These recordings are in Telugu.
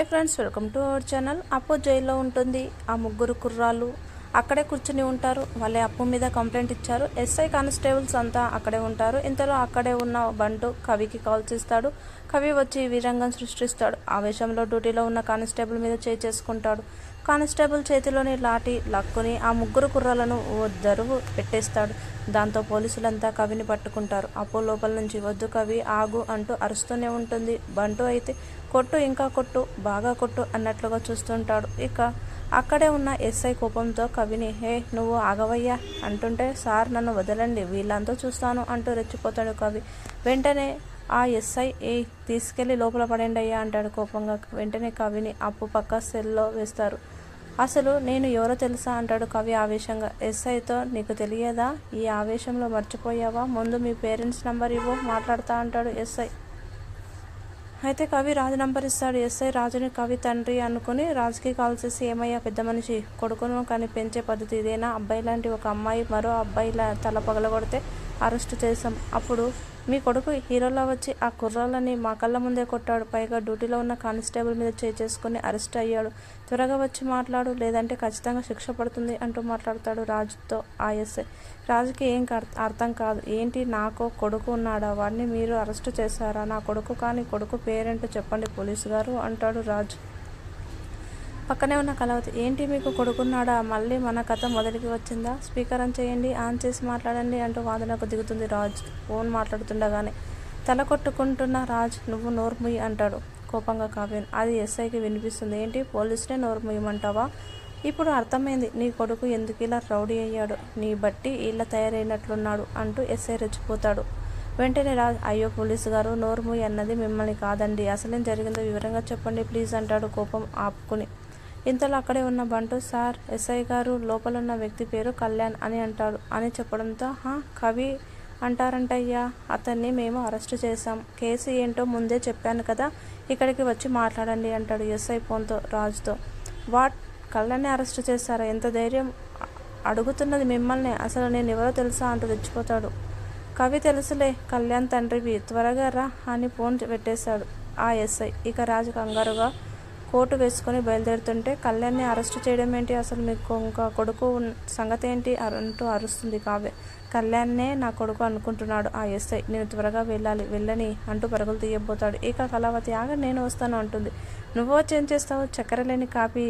Hey friends welcome to our channel అప్పు జైల్లో ఉంటుంది ఆ ముగ్గురు కుర్రాళ్ళు అక్కడే కూర్చుని ఉంటారు వాళ్ళే అప్పు మీద కంప్లైంట్ ఇచ్చారు ఎస్ఐ కానిస్టేబుల్స్ అంతా అక్కడే ఉంటారు ఇంతలో అక్కడే ఉన్న బంటు కవికి కాల్ చేస్తాడు. కవి వచ్చి వీరంగం సృష్టిస్తాడు. ఆవేశంలో డ్యూటీలో ఉన్న కానిస్టేబుల్ మీద చేసుకుంటాడు. కానిస్టేబుల్ చేతిలోని లాఠీ లక్కుని ఆ ముగ్గురు కుర్రాలను ఓ దరువు పెట్టేస్తాడు. దాంతో పోలీసులంతా కవిని పట్టుకుంటారు. అప్పు లోపల నుంచి వద్దు కవి ఆగు అంటూ అరుస్తూనే ఉంటుంది. బంటు అయితే కొట్టు ఇంకా కొట్టు బాగా కొట్టు అన్నట్లుగా చూస్తుంటాడు. ఇక అక్కడే ఉన్న ఎస్ఐ కోపంతో కవిని హే నువ్వు ఆగవయ్యా అంటుంటే సార్ నన్ను వదలండి వీళ్ళంతా చూస్తాను అంటూ రెచ్చిపోతాడు కవి. వెంటనే ఆ ఎస్ఐ ఏ తీసుకెళ్ళి లోపల పడండి అయ్యా అంటాడు కోపంగా. వెంటనే కవిని అప్పు పక్క సెల్లో వేస్తారు. అసలు నేను ఎవరో తెలుసా? అంటాడు కవి ఆవేశంగా. ఎస్ఐతో నీకు తెలియదా? ఈ ఆవేశంలో మర్చిపోయావా? ముందు మీ పేరెంట్స్ నంబర్ ఇవ్వు మాట్లాడతా అంటాడు ఎస్ఐ. అయితే కవి రాజు నంబర్ ఇస్తాడు. ఎస్ఐ రాజుని కవి తండ్రి అనుకుని రాజుకి కాల్ చేసి ఏమయ్యా పెద్ద మనిషి కొడుకును కానీ పెంచే పద్ధతి ఇదేనా? అబ్బాయి లాంటి ఒక అమ్మాయి మరో అబ్బాయిలా తల పగలగొడితే అరెస్ట్ చేశాం. అప్పుడు మీ కొడుకు హీరోలా వచ్చి ఆ కుర్రాళ్ళని మా కళ్ళ ముందే కొట్టాడు. పైగా డ్యూటీలో ఉన్న కానిస్టేబుల్ మీద చేయి చేసుకుని అరెస్ట్ అయ్యాడు. త్వరగా వచ్చి మాట్లాడు లేదంటే ఖచ్చితంగా శిక్ష పడుతుంది అంటూ మాట్లాడతాడు రాజుతో ఆ రాజుకి ఏం కర్- అర్థం కాదు. ఏంటి నాకు కొడుకు ఉన్నాడా? వాడిని మీరు అరెస్ట్ చేశారా? నా కొడుకు కానీ కొడుకు పేరెంట్ చెప్పండి పోలీసు గారు అంటాడు రాజు. పక్కనే ఉన్న కలవతి ఏంటి మీకు కొడుకున్నాడా? మళ్ళీ మన కథ మొదటికి వచ్చిందా? స్పీకర్ ఆన్ చేయండి ఆన్ చేసి మాట్లాడండి అంటూ వాదనకు దిగుతుంది రాజ్. ఫోన్ మాట్లాడుతుండగానే తల కొట్టుకుంటున్న రాజ్ నువ్వు నోర్ముయి అంటాడు కోపంగా కావ్యం అది ఎస్ఐకి వినిపిస్తుంది. ఏంటి? పోలీసునే నోర్ముయ్యమంటావా? ఇప్పుడు అర్థమైంది. నీ కొడుకు ఎందుకు ఇలా రౌడీ అయ్యాడు? నీ బట్టి ఇలా తయారైనట్లున్నాడు అంటూ ఎస్ఐ రెచ్చిపోతాడు. వెంటనే రాజ్ అయ్యో పోలీసు గారు నోర్ముయ్ అన్నది మిమ్మల్ని కాదండి. అసలేం జరిగిందో వివరంగా చెప్పండి ప్లీజ్ అంటాడు కోపం ఆపుకుని. ఇంతలో అక్కడే ఉన్న బంటు సార్ ఎస్ఐ గారు లోపలున్న వ్యక్తి పేరు కళ్యాణ్ అని అంటాడు అని చెప్పడంతో హా కవి అంటారంటయ్యా అతన్ని మేము అరెస్ట్ చేశాం. కేసు ఏంటో ముందే చెప్పాను కదా ఇక్కడికి వచ్చి మాట్లాడండి అంటాడు ఎస్ఐ ఫోన్తో రాజుతో. వాట్? కళ్ళని అరెస్ట్ చేశారా? ఎంత ధైర్యం? అడుగుతున్నది మిమ్మల్ని అసలు నేను ఎవరో తెలుసా? అంటూ తెచ్చిపోతాడు కవి తెలుసులే కళ్యాణ్ తండ్రివి త్వరగా రా అని ఫోన్ పెట్టేశాడు ఆ ఎస్ఐ. ఇక రాజు కంగారుగా కోటు వేసుకొని బయలుదేరుతుంటే కళ్యాణ్ని అరెస్ట్ చేయడం ఏంటి? అసలు మీకు ఇంకా కొడుకు సంగతి ఏంటి? అంటూ అరుస్తుంది కావ్య. కళ్యాణ్నే నా కొడుకు అనుకుంటున్నాడు. ఆ ఎస్ఐ నేను త్వరగా వెళ్ళాలి వెళ్ళని అంటూ పరుగులు తీయబోతాడు. ఇక కళావతి ఆగ నేను వస్తాను అంటుంది. నువ్వు వచ్చి ఏం చేస్తావు? చక్కెర లేని కాపీ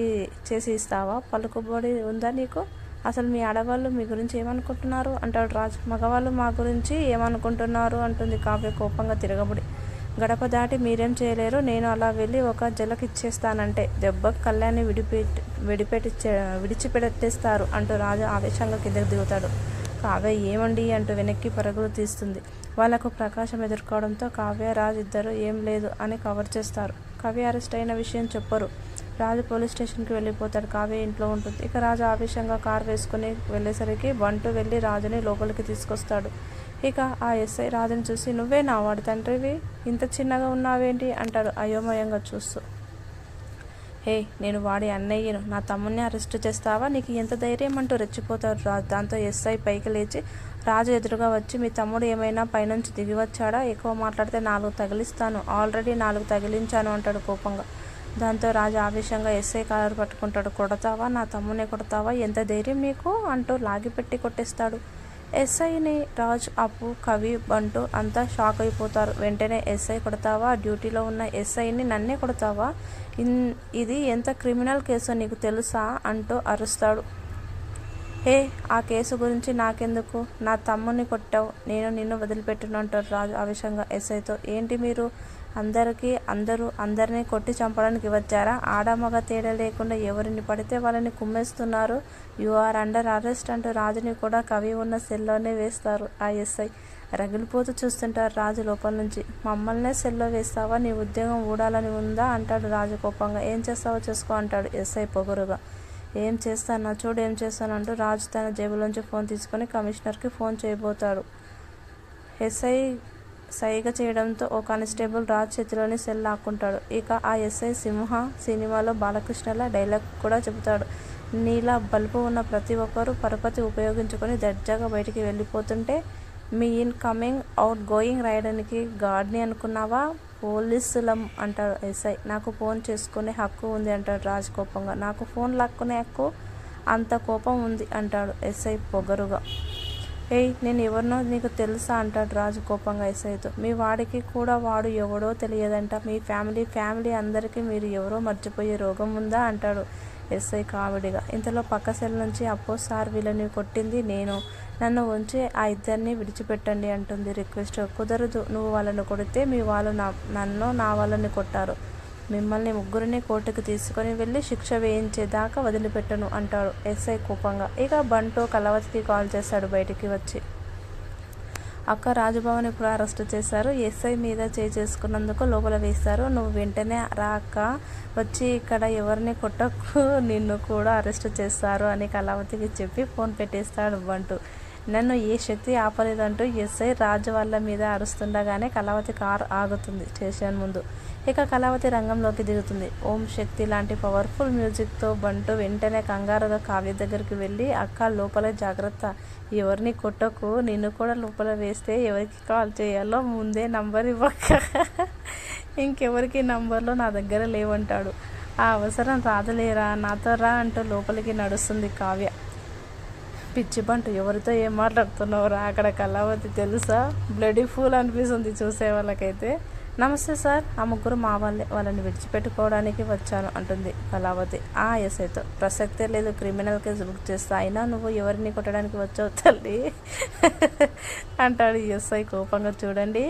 చేసి ఇస్తావా? పలుకుబడి ఉందా నీకు? అసలు మీ ఆడవాళ్ళు మీ గురించి ఏమనుకుంటున్నారు? అంటాడు రాజు. మగవాళ్ళు మా గురించి ఏమనుకుంటున్నారు? అంటుంది కావ్య కోపంగా తిరగబడి. గడప దాటి మీరేం చేయలేరు. నేను అలా వెళ్ళి ఒక జలకి ఇచ్చేస్తానంటే దెబ్బకు కళ్యాణ్ని విడిపెట్టి విడిపెట్టి విడిచిపెట్టేస్తారు అంటూ రాజు ఆవేశంగా కిందకు దిగుతాడు. కావ్య ఏమండి అంటూ వెనక్కి పరుగులు తీస్తుంది. వాళ్ళకు ప్రకాశం ఎదుర్కోవడంతో కావ్య రాజు ఇద్దరు ఏం లేదు అని కవర్ చేస్తారు. కావ్య అరెస్ట్ అయిన విషయం చెప్పరు. రాజు పోలీస్ స్టేషన్కి వెళ్ళిపోతాడు. కావ్య ఇంట్లో ఉంటుంది. ఇక రాజు ఆవేశంగా కారు వేసుకుని వెళ్ళేసరికి బంటు వెళ్ళి రాజుని లోపలికి తీసుకొస్తాడు. ఇక ఆ ఎస్ఐ రాజుని చూసి నువ్వే నా వాడి తండ్రివి. ఇంత చిన్నగా ఉన్నావేంటి? అంటాడు అయోమయంగా చూస్తూ. హే నేను వాడి అన్నయ్యను. నా తమ్ముడిని అరెస్ట్ చేస్తావా? నీకు ఎంత ధైర్యం అంటూ రెచ్చిపోతాడు రాజు. దాంతో ఎస్ఐ పైకి లేచి రాజు ఎదురుగా వచ్చి మీ తమ్ముడు ఏమైనా పైనుంచి దిగి వచ్చాడా? ఎక్కువ మాట్లాడితే నాలుగు తగిలిస్తాను. ఆల్రెడీ నాలుగు తగిలించాను అంటాడు కోపంగా. దాంతో రాజు ఆవేశంగా ఎస్ఐ కాలర్ పట్టుకుంటాడు. కొడతావా? నా తమ్మునే కొడతావా? ఎంత ధైర్యం నీకు? అంటూ లాగిపెట్టి కొట్టేస్తాడు. ఎస్ఐని రాజ్ అప్పు కవి బంటు అంతా షాక్ అయిపోతారు. వెంటనే ఎస్ఐ కొడతావా? డ్యూటీలో ఉన్న ఎస్ఐని నన్నే కొడతావా? ఇన్ ఇది ఎంత క్రిమినల్ కేసో నీకు తెలుసా? అంటూ అరుస్తాడు. హే ఆ కేసు గురించి నాకెందుకు? నా తమ్ముని కొట్టావు. నేను నిన్ను వదిలిపెట్టినంటారు రాజు ఆవేశంగా ఎస్ఐతో. ఏంటి మీరు? అందరికీ అందరూ అందరినీ కొట్టి చంపడానికి వచ్చారా? ఆడమగ తేడా లేకుండా ఎవరిని పడితే వాళ్ళని కుమ్మేస్తున్నారు? యు ఆర్ అండర్ అరెస్ట్ అంటూ రాజుని కూడా కవి ఉన్న సెల్లోనే వేస్తారు ఆ ఎస్ఐ. రగిలిపోతూ చూస్తుంటారు రాజు లోపల నుంచి. మమ్మల్నే సెల్లో వేస్తావా? నీ ఉద్యోగం ఊడాలని ఉందా? అంటాడు రాజు కోపంగా. ఏం చేస్తావో చేసుకో అంటాడు ఎస్ఐ పొగరుగా. ఏం చేస్తానా చూడు ఏం చేస్తానంటూ రాజు తన జేబులోంచి ఫోన్ తీసుకొని కమిషనర్కి ఫోన్ చేయబోతాడు. ఎస్ఐ సైగ చేయడంతో ఓ కానిస్టేబుల్ రాజ్ చేతిలోని సెల్ లాక్కుంటాడు. ఇక ఆ ఎస్ఐ సింహ సినిమాలో బాలకృష్ణల డైలాగ్ కూడా చెబుతాడు. నీలా బల్బు ఉన్న ప్రతి ఒక్కరూ పరపతి ఉపయోగించుకొని దర్జాగా బయటికి వెళ్ళిపోతుంటే మీ ఇన్ కమింగ్ అవుట్ గోయింగ్ రాయడానికి గాడ్ని అనుకున్నావా? పోలీసులం అంటాడు ఎస్ఐ. నాకు ఫోన్ చేసుకునే హక్కు ఉంది అంటాడు రాజ్ కోపంగా. నాకు ఫోన్ లాక్కునే హక్కు అంత కోపం ఉంది అంటాడు ఎస్ఐ పొగరుగా. ఏయ్ నేను ఎవరినో నీకు తెలుసా అంటాడు రాజు కోపంగా ఎస్ఐతో మీ వాడికి కూడా వాడు ఎవడో తెలియదంట. మీ ఫ్యామిలీ ఫ్యామిలీ అందరికీ మీరు ఎవరో మర్చిపోయే రోగం ఉందా అంటాడు ఎస్ఐ కామెడీగా ఇంతలో పక్క సెల్ నుంచి అప్పో సార్ వీళ్ళని కొట్టింది నేను. నన్ను ఉంచి ఆ ఇద్దరిని విడిచిపెట్టండి అంటుంది రిక్వెస్ట్ కుదరదు నువ్వు వాళ్ళని కొడితే మీ వాళ్ళు నా నన్ను నా వాళ్ళని కొట్టారు. మిమ్మల్ని ముగ్గురిని కోర్టుకు తీసుకొని వెళ్ళి శిక్ష వేయించేదాకా వదిలిపెట్టను అంటాడు ఎస్ఐ కోపంగా. ఇక బంటో కలవతికి కాల్ చేశాడు బయటికి వచ్చి. అక్క రాజభవన్ ఇప్పుడు అరెస్ట్ చేశారు. ఎస్ఐ మీద చేయి చేసుకున్నందుకు లోపల వేశారు. నువ్వు వెంటనే రా అక్క. వచ్చి ఇక్కడ ఎవరిని కొట్టకు. నిన్ను కూడా అరెస్ట్ చేస్తారు అని కళావతికి చెప్పి ఫోన్ పెట్టేస్తాడు బంటు. నన్ను ఏ శక్తి ఆపలేదంటూ ఎస్ఐ రాజు వాళ్ళ మీద అరుస్తుండగానే కళావతి కార్ ఆగుతుంది స్టేషన్ ముందు. ఇక కళావతి రంగంలోకి దిగుతుంది. ఓం శక్తి లాంటి పవర్ఫుల్ మ్యూజిక్తో బంటు వెంటనే కంగారుగా కావ్య దగ్గరికి వెళ్ళి అక్క లోపల జాగ్రత్త. ఎవరిని కొట్టకు. నిన్ను కూడా లోపల వేస్తే ఎవరికి కాల్ చేయాలో ముందే నంబర్ ఇవ్వక ఇంకెవరికి నంబర్లో నా దగ్గర లేవంటాడు. ఆ అవసరం రాదులేరా? నాతో రా అంటూ లోపలికి నడుస్తుంది కావ్య. పిచ్చి బంటు ఎవరితో ఏం మాట్లాడుతున్నావురా అక్కడ కళావతి తెలుసా? బ్లడీ ఫూల్ అనిపిస్తుంది చూసే వాళ్ళకైతే. నమస్తే సార్ ఆ ముగ్గురు మా వాళ్ళే. వాళ్ళని విడిచిపెట్టుకోవడానికి వచ్చాను అంటుంది కళావతి. ఆ ఎస్ఐతో ప్రసక్తే లేదు క్రిమినల్ కేసు బుక్ చేస్తా. అయినా నువ్వు ఎవరిని కొట్టడానికి వచ్చావు తల్లి? అంటాడు ఎస్ఐ కోపంగా. చూడండి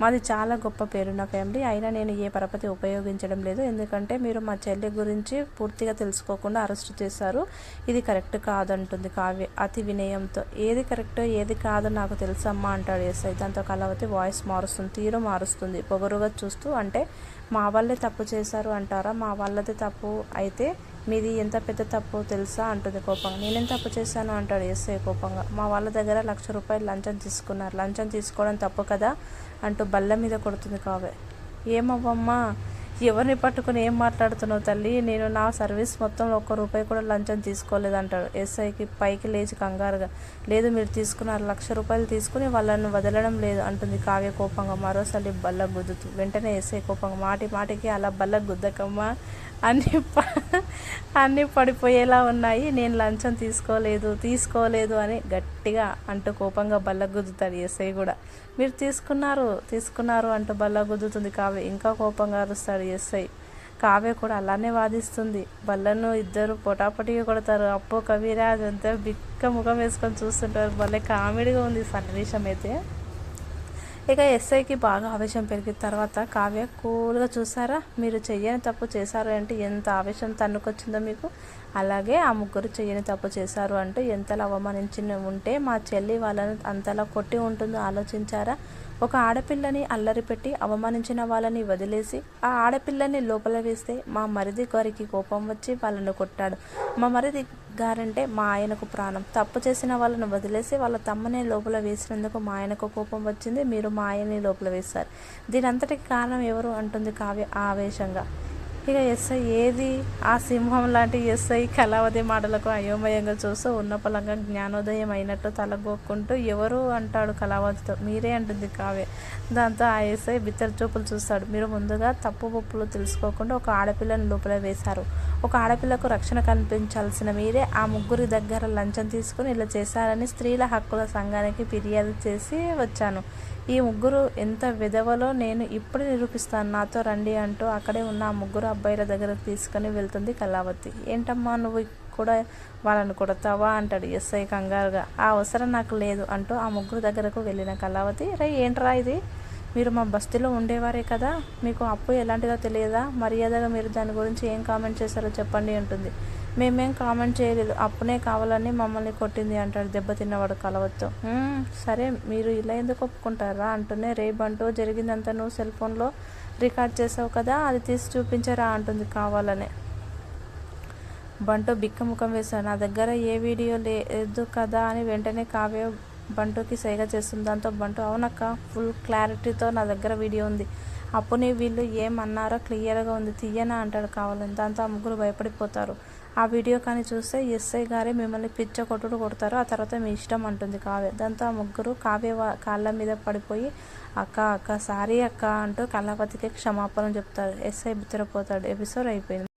మాది చాలా గొప్ప పేరున్న ఫ్యామిలీ అయినా నేను ఏ పరపతి ఉపయోగించడం లేదు. ఎందుకంటే మీరు మా చెల్లి గురించి పూర్తిగా తెలుసుకోకుండా అరెస్ట్ చేశారు. ఇది కరెక్ట్ కాదంటుంది కావ్య అతి వినయంతో. ఏది కరెక్ట్ ఏది కాదో నాకు తెలుసమ్మా అంటాడు ఎస్ఐ దాంతో కళావతి వాయిస్ మారుస్తుంది తీరు మారుస్తుంది. పొగరు పొగరుగా చూస్తూ అంటే మా వాళ్ళే తప్పు చేశారు అంటారా? మా వాళ్ళది తప్పు అయితే మీది ఎంత పెద్ద తప్పు తెలుసా? అంటుంది కోపంగా. నేనేం తప్పు చేశాను? అంటాడు ఎస్ఐ కోపంగా. మా వాళ్ళ దగ్గర లక్ష రూపాయలు లంచం తీసుకున్నారు. లంచం తీసుకోవడం తప్పు కదా? అంటూ బల్ల మీద కొడుతుంది కావే ఏమవ్వమ్మా? ఎవరిని పట్టుకుని ఏం మాట్లాడుతున్నావు తల్లి? నేను నా సర్వీస్ మొత్తంలో ఒక్క రూపాయి కూడా లంచం తీసుకోలేదంటాడు. ఎస్ఐకి పైకి లేచి కంగారుగా లేదు మీరు తీసుకున్నారు లక్ష రూపాయలు తీసుకుని వాళ్ళను వదలడం లేదు అంటుంది కావ్య కోపంగా. మరోసారి బల్ల గుద్దుతూ వెంటనే ఎస్ఐ కోపంగా మాటి మాటికి అలా బల్ల గుద్దకమ్మా అన్ని అన్నీ పడిపోయేలా ఉన్నాయి. నేను లంచం తీసుకోలేదు తీసుకోలేదు అని గట్టిగా అంటూ కోపంగా బల్లగుద్దుతాడు ఎస్ఐ కూడా. మీరు తీసుకున్నారు తీసుకున్నారు అంటూ బల్లగుద్దుతుంది కావ్య. ఇంకా కోపంగా అరుస్తాడు ఎస్ఐ. కావ్య కూడా అలానే వాదిస్తుంది. బల్లను ఇద్దరు పొటాపటిగా కొడతారు. అప్పో కవిరాజ్ అంతా బిక్క ముఖం వేసుకొని చూస్తుంటారు. భలే కామెడీగా ఉంది సన్నివేశం అయితే. ఇక ఎస్ఐకి బాగా ఆవేశం పెరిగిన తర్వాత కావ్య కూల్గా చూసారా? మీరు చెయ్యని తప్పు చేశారు అంటే ఎంత ఆవేశం తన్నుకొచ్చిందో మీకు? అలాగే ఆ ముగ్గురు చెయ్యని తప్పు చేశారు అంటూ ఎంతలా అవమానించి ఉంటే మా చెల్లి వాళ్ళని అంతలా కొట్టి ఉంటుందో ఆలోచించారా? ఒక ఆడపిల్లని అల్లరి పెట్టి అవమానించిన వాళ్ళని వదిలేసి ఆ ఆడపిల్లని లోపల వేస్తే మా మరిది గారికి కోపం వచ్చి వాళ్ళను కొట్టాడు. మా మరిది గారంటే మా ఆయనకు ప్రాణం. తప్పు చేసిన వాళ్ళను వదిలేసి వాళ్ళ తమ్మనే లోపల వేసినందుకు మా ఆయనకు కోపం వచ్చింది. మీరు మా ఆయన్ని లోపల వేశారు. దీని అంతటికి కారణం ఎవరు? అంటుంది కావ్య ఆవేశంగా. ఇక ఎస్ఐ ఏది? ఆ సింహం లాంటి ఎస్ఐ కళావతి మాటలకు అయోమయంగా చూస్తూ ఉన్న పలంగా జ్ఞానోదయం అయినట్టు తలగొక్కుంటూ ఎవరు అంటాడు కళావతితో? మీరే అంటుంది కావే దాంతో ఆ ఎస్ఐ బిత్తర చూపులు చూస్తాడు. మీరు ముందుగా తప్పు ఒప్పులు తెలుసుకోకుండా ఒక ఆడపిల్లను లోపల వేశారు. ఒక ఆడపిల్లకు రక్షణ కల్పించాల్సిన మీరే ఆ ముగ్గురి దగ్గర లంచం తీసుకుని ఇలా చేశారని స్త్రీల హక్కుల సంఘానికి ఫిర్యాదు చేసి వచ్చాను. ఈ ముగ్గురు ఎంత విధవలో నేను ఇప్పుడు నిరూపిస్తాను. నాతో రండి అంటూ అక్కడే ఉన్న ఆ ముగ్గురు అబ్బాయిల దగ్గర తీసుకొని వెళ్తుంది కళావతి. ఏంటమ్మా నువ్వు కూడా వాళ్ళని కొడతావా? అంటాడు ఎస్ఐ కంగారుగా. ఆ అవసరం నాకు లేదు అంటూ ఆ ముగ్గురు దగ్గరకు వెళ్ళిన కళావతి రే ఏంట్రా ఇది? మీరు మా బస్తీలో ఉండేవారే కదా మీకు అప్పు ఎలాంటిదో తెలియదా? మర్యాదగా మీరు దాని గురించి ఏం కామెంట్ చేశారో చెప్పండి అంటుంది. మేమేం కామెంట్ చేయలేదు అప్పునే కావాలని మమ్మల్ని కొట్టింది అంటాడు దెబ్బతిన్నవాడు కలవతో సరే మీరు ఇలా ఎందుకు ఒప్పుకుంటారా? అంటూనే రేపు అంటూ జరిగిందంతా నువ్వు సెల్ ఫోన్లో రికార్డ్ చేసావు కదా అది తీసి చూపించరా అంటుంది కావాలని. బంటు బిక్కముఖం వేశాడు. నా దగ్గర ఏ వీడియో లేదు కదా అని వెంటనే కావ్య బంటుకి సైగ చేస్తుంది. దాంతో బంటు అవునక్క ఫుల్ క్లారిటీతో నా దగ్గర వీడియో ఉంది. అప్పుని వీళ్ళు ఏమన్నారో క్లియర్గా ఉంది. తీయనా అంటాడు కావాలని. దాంతో ఆ ముగ్గురు భయపడిపోతారు. ఆ వీడియో కానీ చూస్తే ఎస్ఐ గారే మిమ్మల్ని పిచ్చ కొట్టుడు కొడతారు ఆ తర్వాత మీ ఇష్టం అంటుంది కావ్య. దాంతో ఆ ముగ్గురు కావ్య కాళ్ళ మీద పడిపోయి అక్క అక్క సారీ అక్క అంటూ కళాపతికి క్షమాపణ చెప్తారు. ఎస్ఐ బిత్తరపోతాడు. ఎపిసోడ్ అయిపోయింది.